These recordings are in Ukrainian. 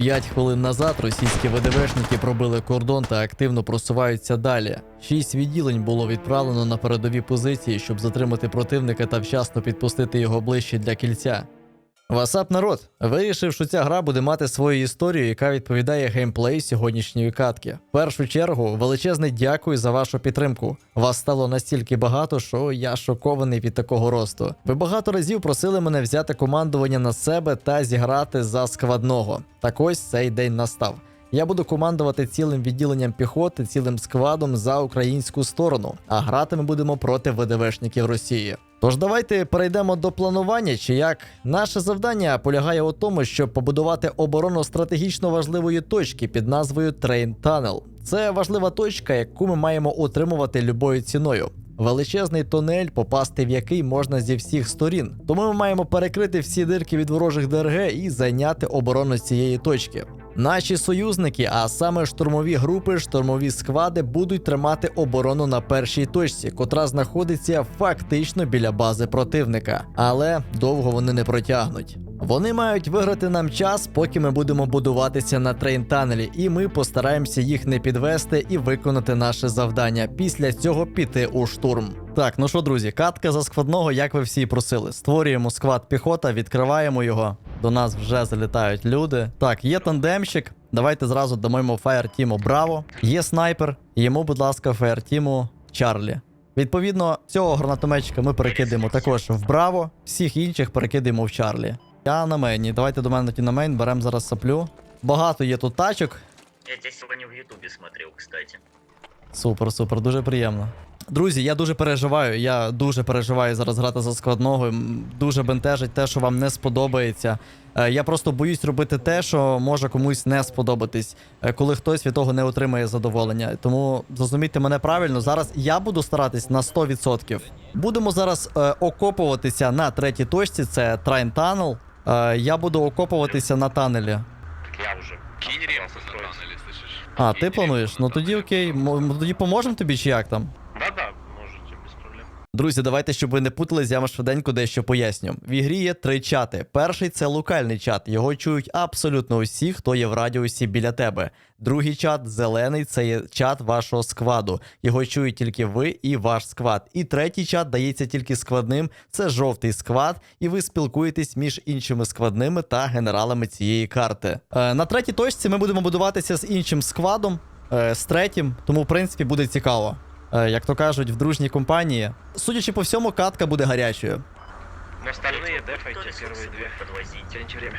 П'ять хвилин назад російські ВДВшники пробили кордон та активно просуваються далі. Шість відділень було відправлено на передові позиції, щоб затримати противника та вчасно підпустити його ближче для кільця. Васап народ вирішив, що ця гра буде мати свою історію, яка відповідає геймплею сьогоднішньої катки. В першу чергу, величезне дякую за вашу підтримку. Вас стало настільки багато, що я шокований від такого росту. Ви багато разів просили мене взяти командування на себе та зіграти за складного. Так ось цей день настав. Я буду командувати цілим відділенням піхоти, цілим складом за українську сторону, а грати ми будемо проти ВДВшників Росії. Тож давайте перейдемо до планування, чи як наше завдання полягає у тому, щоб побудувати оборону стратегічно важливої точки під назвою Train Tunnel. Це важлива точка, яку ми маємо утримувати любою ціною. Величезний тунель, попасти в який можна зі всіх сторін. Тому ми маємо перекрити всі дирки від ворожих ДРГ і зайняти оборону цієї точки. Наші союзники, а саме штурмові групи, штурмові сквади, будуть тримати оборону на першій точці, котра знаходиться фактично біля бази противника. Але довго вони не протягнуть. Вони мають виграти нам час, поки ми будемо будуватися на трейн-танелі, і ми постараємося їх не підвести і виконати наше завдання. Після цього піти у штурм. Так, ну що, друзі, катка за складного, як ви всі просили. Створюємо сквад піхота, відкриваємо його. До нас вже залітають люди. Так, є тандемщик. Давайте зразу дамо фаєр-тіму Браво. Є снайпер. Йому, будь ласка, фаєр-тіму Чарлі. Відповідно, цього гранатометчика ми перекидаємо також в Браво, всіх інших перекидаємо в Чарлі. Я на мейні. Давайте до мене тоді на мейн, беремо зараз саплю. Багато є тут тачок. Я тебя сегодня в Ютубе смотрел, кстати. Супер, супер, дуже приємно. Друзі, я дуже переживаю. Я дуже переживаю зараз грати за складного. Дуже бентежить те, що вам не сподобається. Е, Я просто боюсь робити те, що може комусь не сподобатись, е, коли хтось від того не отримає задоволення. Тому зрозумійте мене правильно. Зараз я буду старатись на 100%. Будемо зараз е, окопуватися на третій точці. Це Трайн Tunnel. Е, я буду окопуватися на танелі. Так Я на тоннеле, слышишь? А, ти плануєш? Ну тоді окей. М- Тоді поможемо тобі чи як там? Друзі, давайте, щоб ви не путались, я вам швиденько дещо поясню. В ігрі є три чати. Перший це локальний чат. Його чують абсолютно усі, хто є в радіусі біля тебе. Другий чат зелений це є чат вашого скваду. Його чують тільки ви і ваш сквад. І третій чат дається тільки складним. Це жовтий сквад, і ви спілкуєтесь між іншими складними та генералами цієї карти. Е, на третій точці ми будемо будуватися з іншим сквадом, е, з третім, тому в принципі буде цікаво. Е, як то кажуть, в дружній компанії. Судячи по всьому, катка буде гарячою. Но остальные Кто дефайте ресурсы первые будет две. подвозить? Тяните время.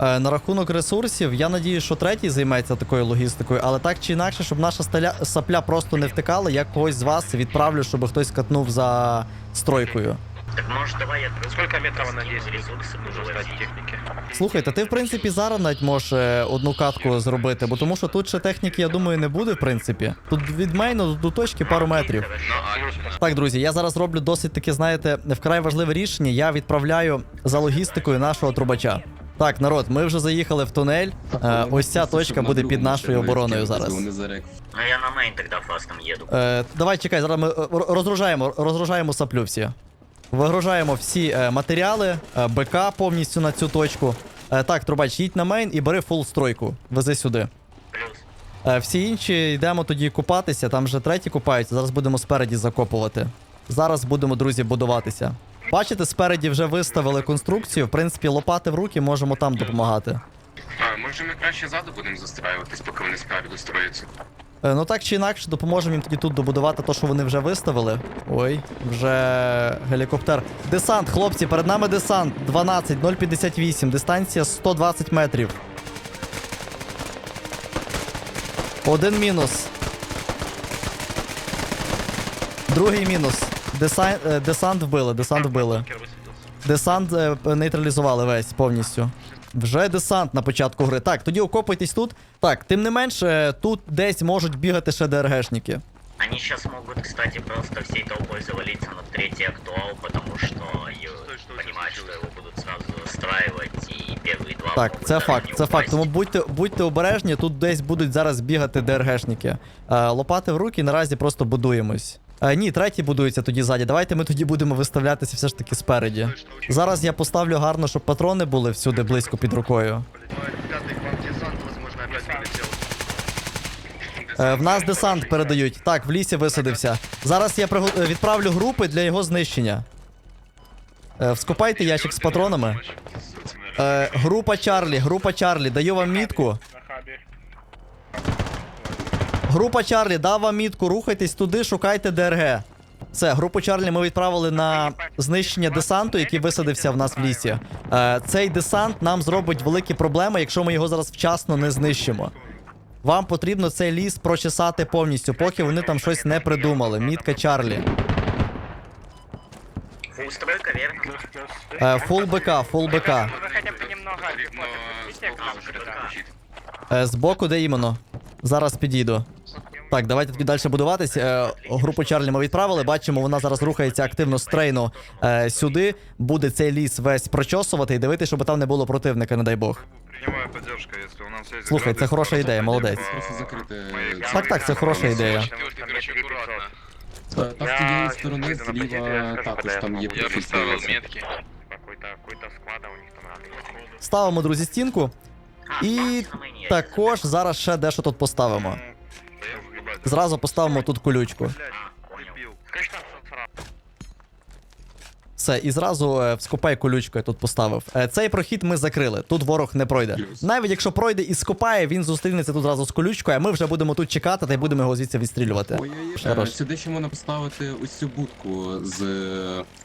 Е, на рахунок ресурсів, я надію, що третій займеться такою логістикою, але так чи інакше, щоб наша сталя... сапля просто не втикала, я когось з вас відправлю, щоб хтось катнув за стройкою. Так может давай я Сколько метров она действует? ресурсы Нужно возить. техники. Слухайте, ти в принципі зараз навіть можеш е, одну катку зробити, бо тому що тут ще техніки, я думаю, не буде, в принципі. Тут від мейну до точки пару метрів. Сейчас. Так, друзі, я зараз роблю досить таке, знаєте, вкрай важливе рішення. Я відправляю за логістикою нашого трубача. Так, народ, ми вже заїхали в тунель. Е, ось ця точка буде під нашою обороною зараз. Ну я на мейн тогда фастом еду. Е, давай чекай, зараз ми е, р- розгружаємо, розгружаємо саплю всі. Вигружаємо всі е, матеріали, е, БК повністю на цю точку. Е, так, трубач, їдь на мейн і бери фул стройку. Вези сюди. Всі інші йдемо тоді купатися, там вже треті купаються, зараз будемо спереді закопувати. Зараз будемо, друзі, будуватися. Бачите, спереді вже виставили конструкцію. В принципі, лопати в руки можемо там допомагати. А, може ми краще ззаду будемо застраюватись, поки вони справді достроються. Е, Ну так чи інакше, допоможемо їм тоді тут добудувати те, що вони вже виставили. Ой, вже гелікоптер. Десант, хлопці, перед нами десант. 12, 058, дистанція 120 метрів. Один мінус. Другий мінус. Десант, е, десант вбили, десант вбили. Десант е, нейтралізували весь повністю. Вже десант на початку гри. Так, тоді окопуйтесь тут. Так, тим не менше, тут десь можуть бігати ще ДРГшники. Они сейчас могут, кстати, просто всей толпой завалиться на третий актуал, потому что э, понимают, что его будут сразу застраивать, и первые два Так, це факт, це факт. Тому будьте, будьте обережні, тут десь будуть зараз бігати ДРГшники. Е, лопати в руки, наразі просто будуємось. Е, ні, третій будується тоді ззаді. Давайте ми тоді будемо виставлятися все ж таки спереді. Зараз я поставлю гарно, щоб патрони були всюди близько під рукою. Е, в нас десант передають. Так, в лісі висадився. Зараз я е, відправлю групи для його знищення. Е, вскопайте ящик з патронами. Група Чарлі, група Чарлі, даю вам мітку. На хабі. Група Чарлі, дав вам мітку, рухайтесь туди, шукайте ДРГ. Все, групу Чарлі ми відправили на знищення десанту, який висадився в нас в лісі. Е, цей десант нам зробить великі проблеми, якщо ми його зараз вчасно не знищимо. Вам потрібно цей ліс прочесати повністю, поки вони там щось не придумали. Мітка Чарлі. Фулстройка, верно? Е, фул БК, фул БК. Вы хотя бы немного Потрібно пехоты к нам закрити сюда. прохід. Е, збоку, де іменно? Зараз підійду. Так, давайте тоді далі будуватись. Е, групу Чарлі ми відправили. Бачимо, вона зараз рухається активно з трейну е, сюди. Буде цей ліс весь прочосувати і дивитися, щоб там не було противника, не дай Бог. Принимаю поддержка, если у нас есть Слухай, це хороша ідея, молодець. Просто закрити. Так, так, це хороша ідея. Е, Так, з тієї сторони зліва також там є Я прохід. розставив метки. Какой-то какой-то склада у них там надо. Ставимо, друзі, стінку. І також зараз ще дещо тут поставимо. Зразу поставимо тут колючку. Все, і зразу е, вскопай колючку я тут поставив. Е, цей прохід ми закрили. Тут ворог не пройде. Навіть якщо пройде і скопає, він зустрінеться тут зразу з колючкою, а ми вже будемо тут чекати та й будемо його звідси відстрілювати. Хорош. Е, Сюди ще можна поставити ось цю будку з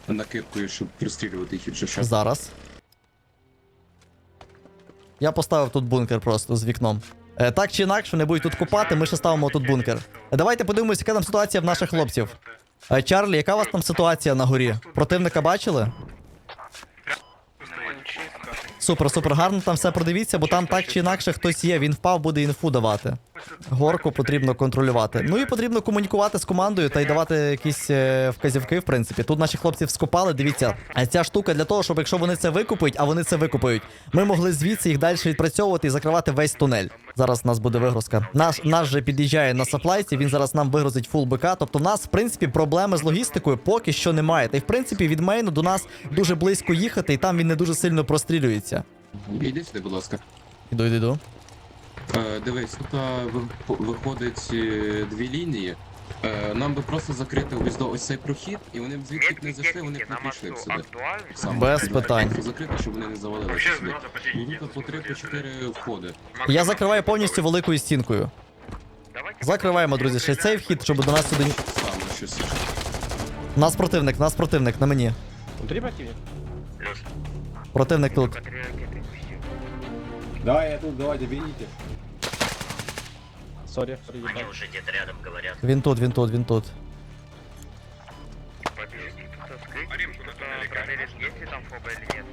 накидкою, щоб пристрілювати їх, якщо що. Зараз. Я поставив тут бункер просто з вікном. Е, так чи інакше, не будуть тут купати, ми ще ставимо тут бункер. Давайте подивимось, яка там ситуація в наших хлопців. Е, Чарлі, яка у вас там ситуація на горі? Противника бачили? Супер, супер, гарно там все продивіться, бо там так чи інакше хтось є, він впав, буде інфу давати. Горку потрібно контролювати. Ну і потрібно комунікувати з командою та й давати якісь е, вказівки, в принципі. Тут наші хлопці вскопали, дивіться. А ця штука для того, щоб якщо вони це викупують, а вони це викупують, ми могли звідси їх далі відпрацьовувати і закривати весь тунель. Зараз у нас буде вигрузка. Наш наш же під'їжджає на саплайці, він зараз нам вигрузить фул БК. Тобто, у нас, в принципі, проблеми з логістикою поки що немає. Та й в принципі від мейну до нас дуже близько їхати, і там він не дуже сильно прострілюється. Іди сюди, будь ласка. Іду, іду, іду. Е, Дивись, тут ви- виходить е, дві лінії. Е, Нам би просто закрити ось до ось цей прохід, і вони б звідки б не зайшли, вони б не пішли б сюди. Саме. Без питань. Просто Закрити, щоб вони не завалилися сюди. Ну, Тут по три, по чотири входи. Я закриваю повністю великою стінкою. Закриваємо, друзі, ще цей вхід, щоб до нас сюди. ні- Саме щось. Нас противник, нас противник на мені. Плюс. Противник тут. три. Давай, я тут, давайте, берите. Сори, Они уже где-то рядом говорят. Він тут, він тут, він тут. Побежите тут скрыть. Есть ли там фоба или нет.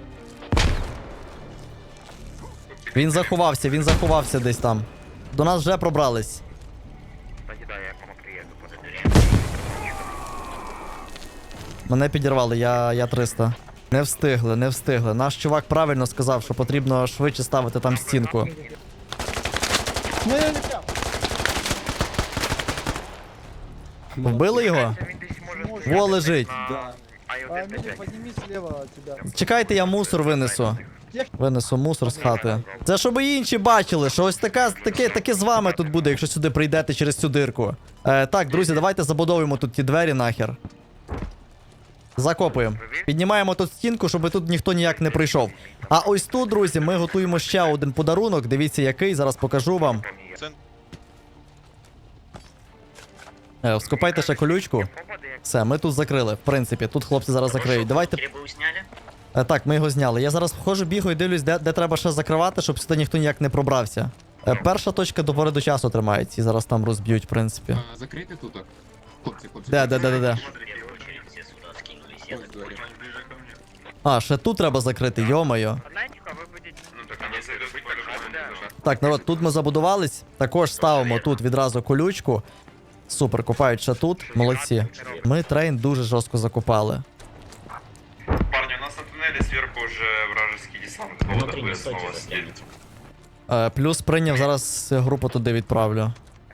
Він заховався, він заховався десь там. До нас вже пробрались. Я приеду. Подожди. Мене підірвали, я, я 300. Не встигли, не встигли. Наш чувак правильно сказав, що потрібно швидше ставити там стінку. Вбили його? Він десь може Во лежить. Його. Чекайте, я мусор винесу. Винесу мусор з хати. Це щоб інші бачили, що ось така, таке, таке з вами тут буде, якщо сюди прийдете через цю дирку. Е, так, друзі, давайте забудовуємо тут ті двері нахер. Закопуємо. Піднімаємо тут стінку, щоб тут ніхто ніяк не прийшов. А ось тут, друзі, ми готуємо ще один подарунок. Дивіться, який, зараз покажу вам. Е, вскопайте ще колючку. Все, ми тут закрили. В принципі, тут хлопці зараз закриють. Давайте? Е, Так, ми його зняли. Я зараз входжу, бігаю, дивлюсь, де, де треба ще закривати, щоб сюди ніхто ніяк не пробрався. Е, Перша точка до пори до часу тримається, і зараз там розб'ють, в принципі. Закрийте тут. Хлопці, хлопці. Де, де, де, де, де. А, ще тут треба закрити, будете... Ну. Так, народ, тут ми забудувались. Також ставимо тут відразу колючку. Супер, копають ще тут. Молодці. Ми трейн дуже жорстко закопали. Парни, у нас на туннеле сверху уже вражеский десант. Е, плюс прийняв зараз групу туди відправлю.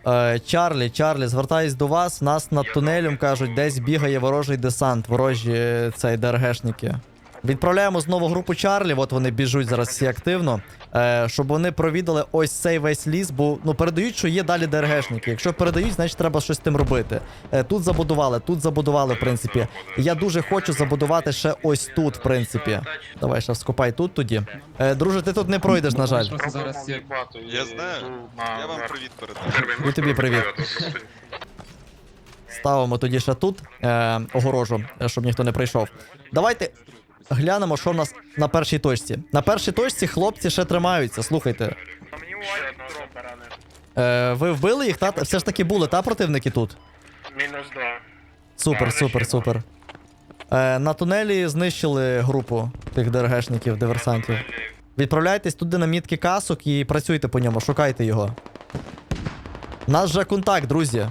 Е, Чарлі, Чарлі, звертаюсь до вас. Нас над тунелем кажуть, десь бігає ворожий десант, ворожі е, цей ДРГшники. Відправляємо знову групу Чарлі, от вони біжуть зараз всі активно. Е, щоб вони провідали ось цей весь ліс, бо ну передають, що є далі ДРГшники. Якщо передають, значить треба щось з тим робити. Е, тут забудували, тут забудували, в принципі. Я дуже хочу забудувати ще ось тут, в принципі. Давай, ще скопай тут тоді. Е, друже, ти тут не пройдеш, на жаль. Зараз як Я знаю. Я вам привіт передаю. І тобі привіт. Ставимо тоді ще тут е, огорожу, е, щоб ніхто не прийшов. Давайте глянемо, що в нас на першій точці. На першій точці хлопці ще тримаються. Слухайте. Е, ви вбили їх, та? Все ж таки були, та противники тут? Мінус два. Супер, супер, супер. Е, на тунелі знищили групу тих ДРГшників, диверсантів. Відправляйтесь туди на мітки касок і працюйте по ньому, шукайте його. У нас вже контакт, друзі.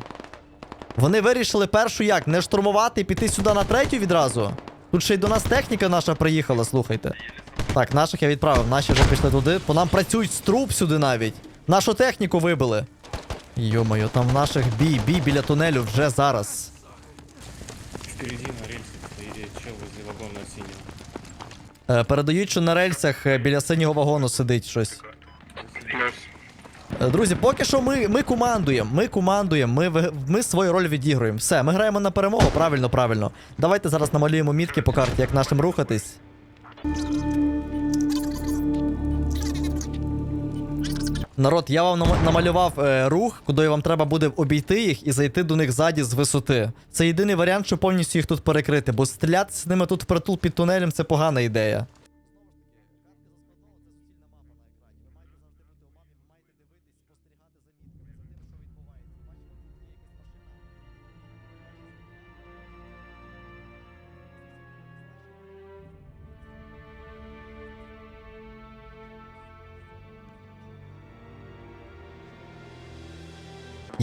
Вони вирішили першу як? Не штурмувати і піти сюди на третю відразу. Тут ще й до нас техніка наша приїхала, слухайте. Так, наших я відправив, наші вже пішли туди. По нам працюють з труб сюди навіть. Нашу техніку вибили. Йо-моє, там наших бій, бій біля тунелю вже зараз. Впереди на рельсе стоит чел возле вагона синего. Е, передають, що на рельсах е, біля синього вагону сидить щось. Друзі, поки що ми, ми командуємо. Ми командуємо, ми, ми свою роль відігруємо. Все, ми граємо на перемогу, правильно, правильно. Давайте зараз намалюємо мітки по карті, як нашим рухатись. Народ, я вам намалював е, рух, куди вам треба буде обійти їх і зайти до них ззаді з висоти. Це єдиний варіант, щоб повністю їх тут перекрити, бо стріляти з ними тут впритул під тунелем це погана ідея.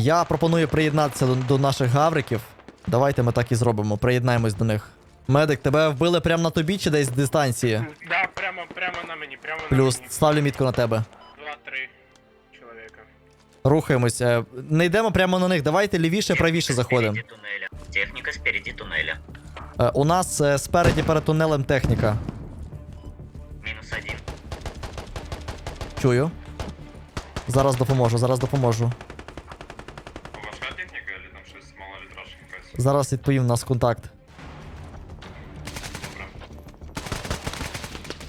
Я пропоную приєднатися до, до наших гавриків. Давайте ми так і зробимо. Приєднаємось до них. Медик, тебе вбили прямо на тобі чи десь з дистанції? Да, прямо, прямо на мені, прямо на Плюс мені. ставлю мітку на тебе. Два-три чоловіка. Рухаємось. Е, Не йдемо прямо на них. Давайте лівіше, правіше заходимо. Техника спереди туннеля. Е, У нас е, спереді перед тунелем техніка. Минус один. Чую. Зараз допоможу, зараз допоможу. Важка техніка или там щось малолітражка якась? Зараз відповім нас контакт.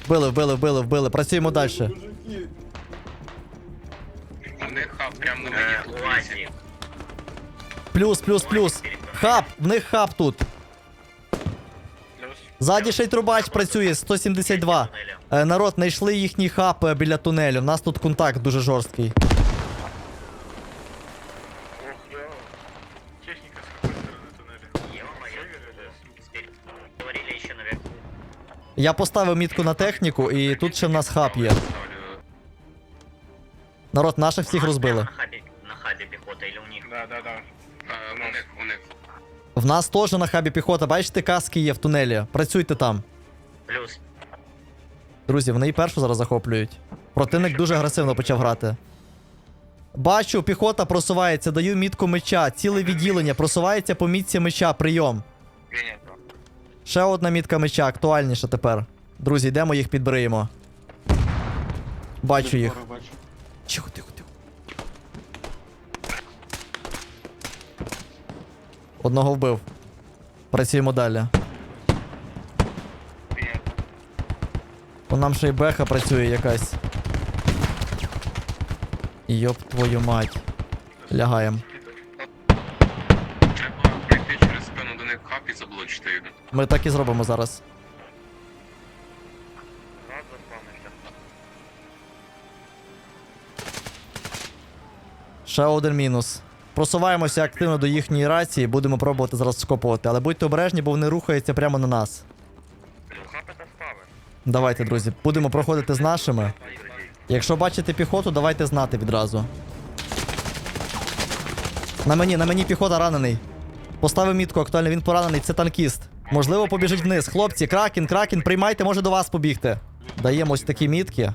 Вбили, вбили, вбили, вбили. Працюємо далі. У них хаб прямо на мені тут. Плюс, плюс, плюс. Хаб, в них хаб тут. Плюс. Ззаді ще й трубач працює, 172. Е, народ, знайшли їхній хаб е, біля тунелю. У нас тут контакт дуже жорсткий. Я поставив мітку на техніку, і тут ще в нас хаб є. Народ, наших всіх розбили. На хабе пехота или у них? Да, да, да. Е, У них, у них. В нас теж на хабі піхота. Бачите, каски є в тунелі. Працюйте там. Плюс. Друзі, вони і першу зараз захоплюють. Противник дуже агресивно почав грати. Бачу, піхота просувається, даю мітку меча. Ціле відділення просувається по мітці меча. Прийом. Ще одна мітка меча, актуальніша тепер. Друзі, йдемо їх підбриємо. Бачу їх. Тихо, тихо, тихо. Одного вбив. Працюємо далі. По нам ще й беха працює якась. Йоп твою мать. Лягаєм. Треба пройти через спину до них хаб і заблочити його. Ми так і зробимо зараз. Ще один мінус. Просуваємося активно до їхньої рації, будемо пробувати зараз скопувати. Але будьте обережні, бо вони рухаються прямо на нас. Давайте, друзі, будемо проходити з нашими. Якщо бачите піхоту, давайте знати відразу. На мені, на мені піхота ранений. Поставив мітку, актуально він поранений, це танкіст. Можливо, побіжить вниз. Хлопці, кракен, кракен, приймайте, може до вас побігти. Даємо ось такі мітки.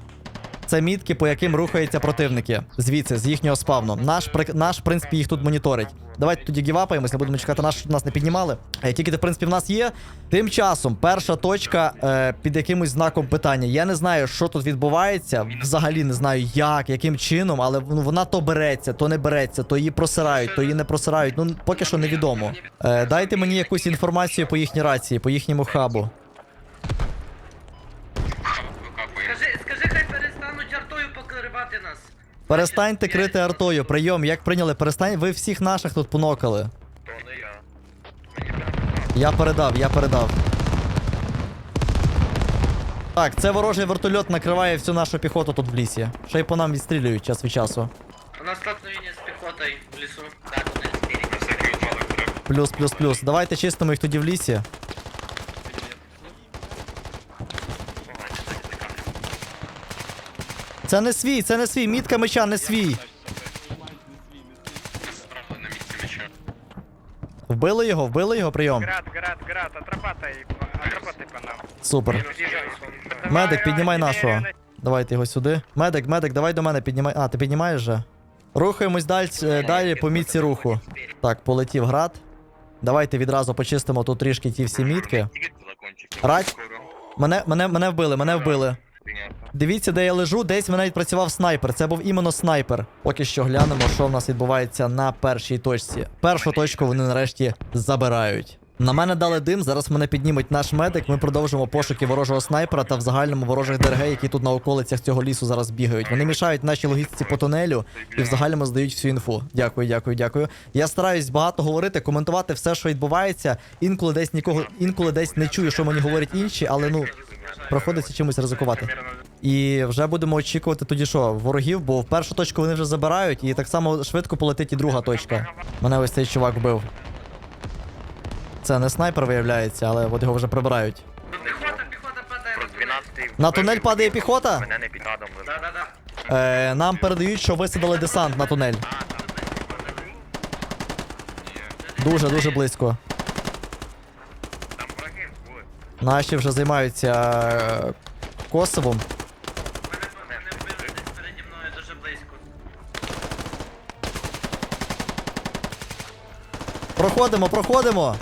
Це мітки, по яким рухаються противники. Звідси, з їхнього спавну. Наш, наш, в принципі, їх тут моніторить. Давайте тоді гівапаємося, будемо чекати наш, щоб нас не піднімали. Тільки, в принципі, в нас є. Тим часом, перша точка е, під якимось знаком питання. Я не знаю, що тут відбувається. Взагалі не знаю, як, яким чином, але ну, вона то береться, то не береться, то її просирають, то її не просирають. Ну, поки що невідомо. Е, дайте мені якусь інформацію по їхній рації, по їхньому хабу. Перестаньте крити артою. Прийом, як прийняли, перестань. Ви всіх наших тут понокали. То не я. Я передав, я передав. Так, це ворожий вертольот накриває всю нашу піхоту тут в лісі. Ще й по нам відстрілюють час від часу. У нас столкновение с пехотой в лесу. Да, туннель спереди. Плюс, плюс, плюс. Давайте чистимо їх тоді в лісі. Це не свій, це не свій. Мітка меча не свій. Вбили його, вбили його, прийом. Град, град, град, отрабатай, отрабатай по нам. Супер. Медик, піднімай нашого. Давайте його сюди. Медик, медик, давай до мене піднімай. А, ти піднімаєш же? Рухаємось далі, е, далі по мітці руху. Так, полетів град. Давайте відразу почистимо тут трішки ті всі мітки. Рать. Мене, мене, мене вбили, мене вбили. Дивіться, де я лежу, десь мене відпрацював снайпер. Це був іменно снайпер. Поки що глянемо, що в нас відбувається на першій точці. Першу точку вони нарешті забирають. На мене дали дим, зараз мене підніметь наш медик. Ми продовжимо пошуки ворожого снайпера та в загальному ворожих ДРГ, які тут на околицях цього лісу зараз бігають. Вони мішають нашій логістиці по тунелю і в загальному здають всю інфу. Дякую, дякую, дякую. Я стараюсь багато говорити, коментувати все, що відбувається. Інколи десь нікого, інколи десь не чую, що мені говорять інші, але ну приходиться чимось ризикувати. І вже будемо очікувати тоді, що ворогів, бо в першу точку вони вже забирають, і так само швидко полетить і друга точка. Мене ось цей чувак вбив. Це не снайпер виявляється, але от його вже прибирають. Падает. Про 12 На тунель падає піхота. Е, нам передають, що висадили десант на тунель. Дуже дуже близько. Наші вже займаються е, Косовом. Переді мною дуже близько. Проходимо, проходимо.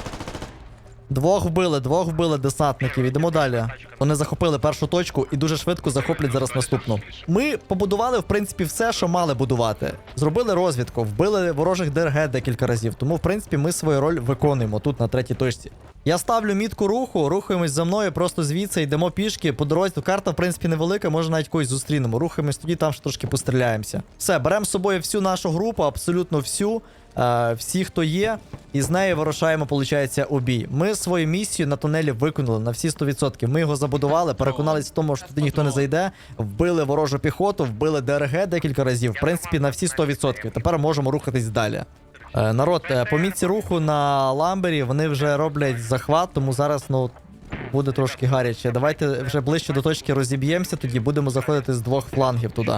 Двох вбили, двох вбили десантників. Ідемо далі. Вони захопили першу точку і дуже швидко захоплять зараз наступну. Ми побудували, в принципі, все, що мали будувати. Зробили розвідку, вбили ворожих ДРГ декілька разів. Тому, в принципі, ми свою роль виконуємо тут на третій точці. Я ставлю мітку руху, рухаємось за мною, просто звідси йдемо пішки. По дорозі карта, в принципі, невелика, може навіть когось зустрінемо. Рухаємось тоді, там ще трошки постріляємося. Все, беремо з собою всю нашу групу, абсолютно всю. Е, всі, хто є, і з нею вирушаємо, виходить, у бій. Ми свою місію на тунелі виконали на всі 100%. Ми його забудували, переконалися в тому, що туди ніхто не зайде. Вбили ворожу піхоту, вбили ДРГ декілька разів. В принципі, на всі 100%. Тепер можемо рухатись далі. Е, народ, е, по місці руху на ламбері вони вже роблять захват, тому зараз ну буде трошки гаряче. Давайте вже ближче до точки розіб'ємося, тоді будемо заходити з двох флангів туди.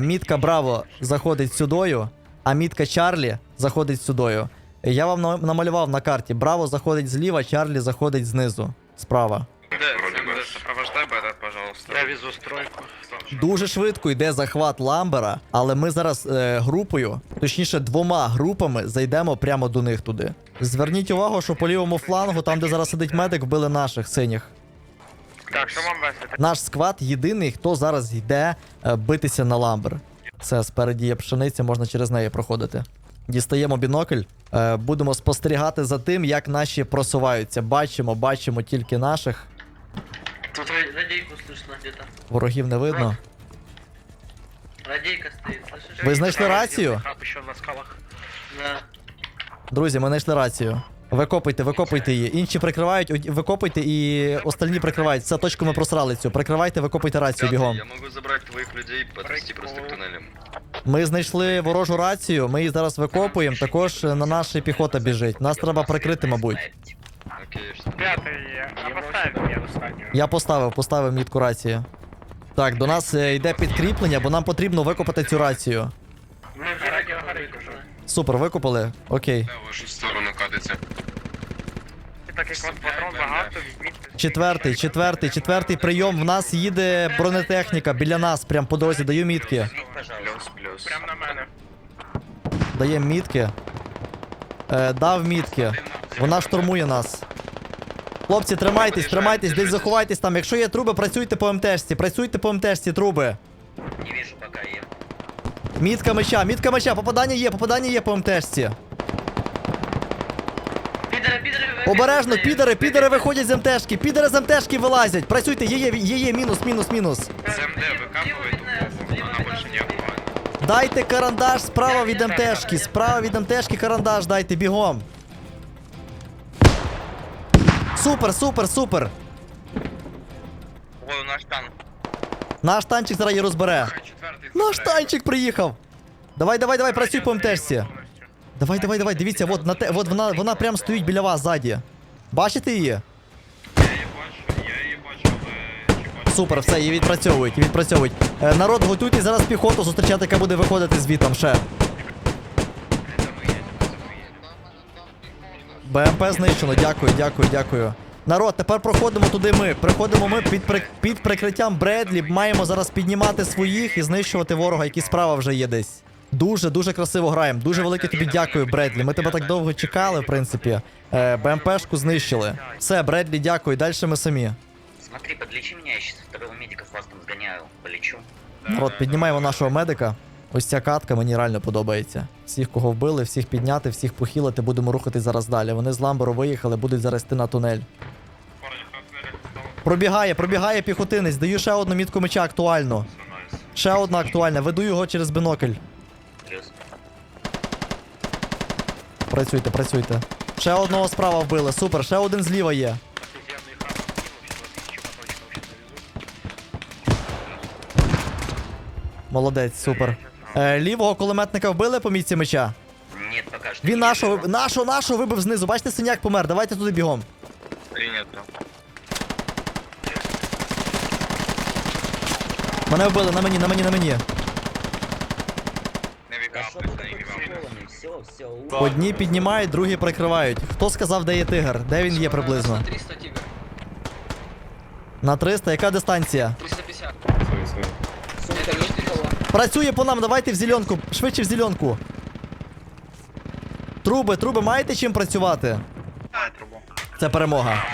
Мітка Браво заходить сюдою, а мітка Чарлі заходить сюдою. Я вам намалював на карті. Браво заходить зліва, Чарлі заходить знизу. Справа. Пожалуйста. Я везу стройку. Дуже швидко йде захват ламбера, але ми зараз е, групою, точніше двома групами, зайдемо прямо до них туди. Зверніть увагу, що по лівому флангу, там де зараз сидить медик, вбили наших синіх. Так, що вам? Наш сквад єдиний, хто зараз йде е, битися на ламбер. Все, спереді є пшениця, можна через неї проходити. Дістаємо бінокль, е, будемо спостерігати за тим, як наші просуваються. Бачимо, бачимо тільки наших. Тут ра- радейку слышно где-то. Ворогів не видно. Радейка стоит, слышишь? Ви знайшли рацію? Ще на скалах. Да. Друзі, ми знайшли рацію. Викопуйте, викопуйте її. Інші прикривають, од- викопуйте і остальні прикривають. Все, точку ми просрали цю. Прикривайте, викопуйте рацію бігом. Я могу забрать твоих людей, подвести просто к туннелям. Ми знайшли ворожу рацію, ми її зараз викопуємо. Також е, на наша піхота біжить. Нас треба прикрити, мабуть. П'ятий, а поставь мені останню. Я поставив, поставив мітку рації. Так, до нас е, йде підкріплення, бо нам потрібно викопати цю рацію. Мы вже радио викупили. Супер, викопали. Окей. В вашу сторону катиться. Так як вас патрон багато, візьміть Четвертий, четвертий, четвертий прийом. В нас їде бронетехніка біля нас, прям по дорозі. Даю мітки. Пожалуйста. Прям на мене. Дає мітки. Е, дав мітки. Вона штурмує нас. Хлопці, тримайтесь, тримайтесь, десь заховайтесь там. Якщо є труби, працюйте по МТшці, працюйте по МТшці, труби. Не вижу пока е. Мітка меча, мітка меча, попадання є, попадання є по МТшці. Підери, підери, ви- Обережно, підери, підери виходять з МТшки, підери з МТшки вилазять. Працюйте, є, є, є, є, мінус, мінус, мінус. СМД выкапывает упору, она больше не актуальна. Дайте карандаш справа від МТшки, справа від МТшки карандаш дайте бігом. Супер, супер, супер. Ой, наш танк. Наш танчик зараз її розбере. Наш танчик приїхав. Давай, давай, давай, працюй по МТшці. Давай, давай, давай, дивіться, от, на те, от вона, вона прям стоїть біля вас ззаді. Бачите її бачу, я її бачу, але чи бачу? Супер, все, її відпрацьовують, відпрацьовують. Е, народ, готуйтесь зараз піхоту зустрічати, яка буде виходити звітом ще. БМП знищено, дякую, дякую, дякую. Народ, тепер проходимо туди ми. Приходимо ми під, при... під прикриттям Бредлі. Маємо зараз піднімати своїх і знищувати ворога, який справа вже є десь. Дуже, дуже красиво граємо. Дуже велике тобі дякую, Бредлі. Ми тебе так довго чекали, в принципі. Е, БМПшку знищили. Все, Бредлі, дякую. Далі ми самі. Смотри, подлечи меня, я сейчас второго медика с вас там сгоняю, полечу. Народ, піднімаємо нашого медика. Ось ця катка мені реально подобається. Всіх, кого вбили, всіх підняти, всіх похилити, будемо рухатись зараз далі. Вони з ламберу виїхали, будуть зараз йти на тунель. Пробігає, пробігає піхотинець. Даю ще одну мітку меча актуальну. Ще одна актуальна. Веду його через бінокль. Плюс. Працюйте, працюйте. Ще одного справа вбили. Супер, ще один зліва є. Молодець, супер. Е, лівого кулеметника вбили по мітці меча. Нет, пока что. Він нашого, нашого, нашого вибив знизу. Бачите, синяк помер. Давайте туди бігом. Принято. Мене вбили, на мені, на мені, на мені. Все, все. Одні піднімають, другі прикривають. Хто сказав, де є тигр? Де він є приблизно? 300 тигр. На 300, яка дистанція? 350. Свой, свой. Працює по нам, давайте в зеленку. Швидше в зеленку. Труби, труби, маєте чим працювати? Це перемога.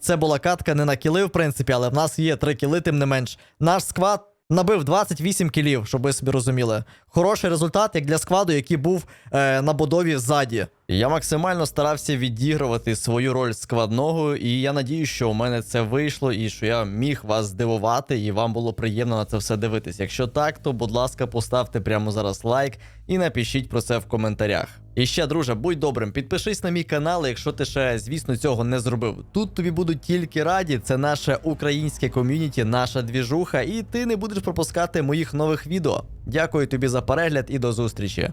Це була катка не на кіли, в принципі, але в нас є 3 кіли, тим не менш. Наш сквад набив 28 кілів, щоб ви собі розуміли. Хороший результат, як для складу, який був е, на будові ззаді. Я максимально старався відігрувати свою роль складного, і я надію, що у мене це вийшло, і що я міг вас здивувати, і вам було приємно на це все дивитись. Якщо так, то будь ласка, поставте прямо зараз лайк і напишіть про це в коментарях. І ще, друже, будь добрим, підпишись на мій канал, якщо ти ще, звісно, цього не зробив. Тут тобі будуть тільки раді, це наше українське ком'юніті, наша двіжуха, і ти не будеш пропускати моїх нових відео. Дякую тобі за перегляд і до зустрічі.